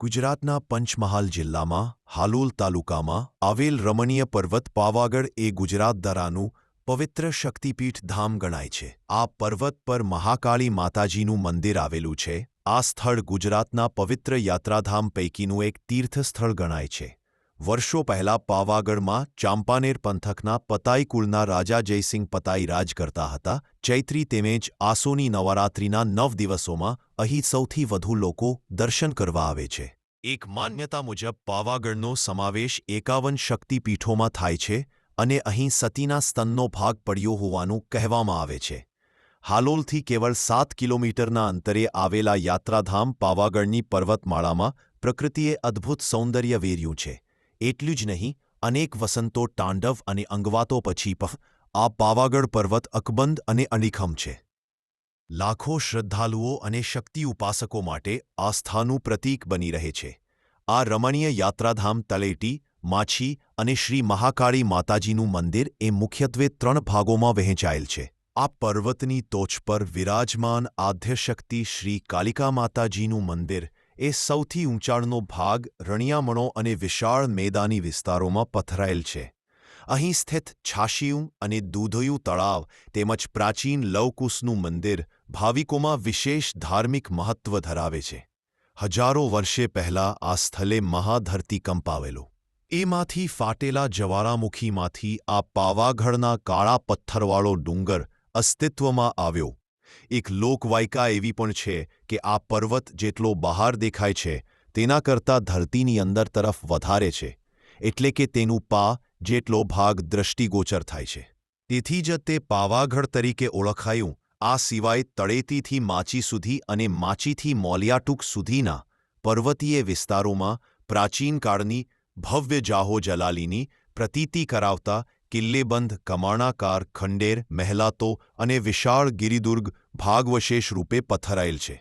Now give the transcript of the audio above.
ગુજરાતના પંચમહાલ જિલ્લામાં, હાલોલ તાલુકામાં, આવેલ રમણીય પર્વત પાવાગઢ એ ગુજરાત દરાનું પવિત્ર શક્તિપીઠ ધામ ગણાય છે. આ પર્વત પર મહાકાળી માતાજીનું મંદિર આવેલું છે. આ સ્થળ ગુજરાતના પવિત્ર યાત્રાધામ પૈકીનું એક તીર્થસ્થળ ગણાય છે. વર્ષો પહેલા પાવાગઢમાં ચાંપાનેર પંથકના પતાઈ કુળના રાજા જયસિંહ પતાઈ રાજ કરતા હતા. ચૈત્રી તેમજ આસોની નવરાત્રિના નવ દિવસોમાં અહીં સૌથી વધુ લોકો દર્શન કરવા આવે છે. એક માન્યતા મુજબ, પાવાગઢનો સમાવેશ એકાવન શક્તિપીઠોમાં થાય છે અને અહીં સતીના સ્તનનો ભાગ પડ્યો હોવાનું કહેવામાં આવે છે. હાલોલથી કેવળ સાત કિલોમીટરના અંતરે આવેલા યાત્રાધામ પાવાગઢની પર્વતમાળામાં પ્રકૃતિએ અદ્ભુત સૌંદર્ય વેર્યું છે. એટલું જ નહીં, અનેક વસંતો તાંડવ અને અંગવાતો પછી આ પાવાગઢ પર્વત અકબંધ અને અનિખમ છે. લાખો શ્રદ્ધાળુઓ અને શક્તિ ઉપાસકો માટે આસ્થાનું પ્રતીક બની રહે છે. આ રમણીય યાત્રાધામ તલેટી, માછી અને શ્રી મહાકાળી માતાજીનું મંદિર એ મુખ્યત્વે ત્રણ ભાગોમાં વહેંચાયેલ છે. આ પર્વતની ટોચ પર વિરાજમાન આદ્યશક્તિ શ્રી કાલિકા માતાજીનું મંદિર એ સૌથી ઊંચાણનો ભાગ રણિયામણો અને વિશાળ મેદાની વિસ્તારોમાં પથરાયેલ છે. અહીં સ્થિત છાશિયું અને દૂધયું તળાવ તેમજ પ્રાચીન લવકુશનું મંદિર ભાવિકોમાં વિશેષ ધાર્મિક મહત્વ ધરાવે છે. હજારો વર્ષે પહેલાં આ સ્થળે મહાધરતીકંપ આવેલો એમાંથી ફાટેલા જવાળામુખીમાંથી આ પાવાગઢના કાળા પથ્થરવાળો ડુંગર અસ્તિત્વમાં આવ્યો. એક લોકવાયકા એવી પણ છે કે આ પર્વત જેટલો બહાર દેખાય છે, તેના કરતાં ધરતીની અંદર તરફ વધારે છે, એટલે કે તેનું પા જેટલો ભાગ દ્રષ્ટિગોચર થાય છે. તેથી જ તે પાવાગઢ તરીકે ઓળખાયું આ સિવાય તળેટીથી માચી સુધી અને માચીથી મોલિયાટુક સુધીના પર્વતીય વિસ્તારોમાં પ્રાચીનકાળની ભવ્ય જાહો જલાલીની પ્રતીતિ કરાવતા કિલ્લેબંધ, કમાણાકાર, ખંડેર, મહેલાતો અને વિશાળ ગિરિદુર્ગ ભાગવશેષ રૂપે પથરાયેલ છે.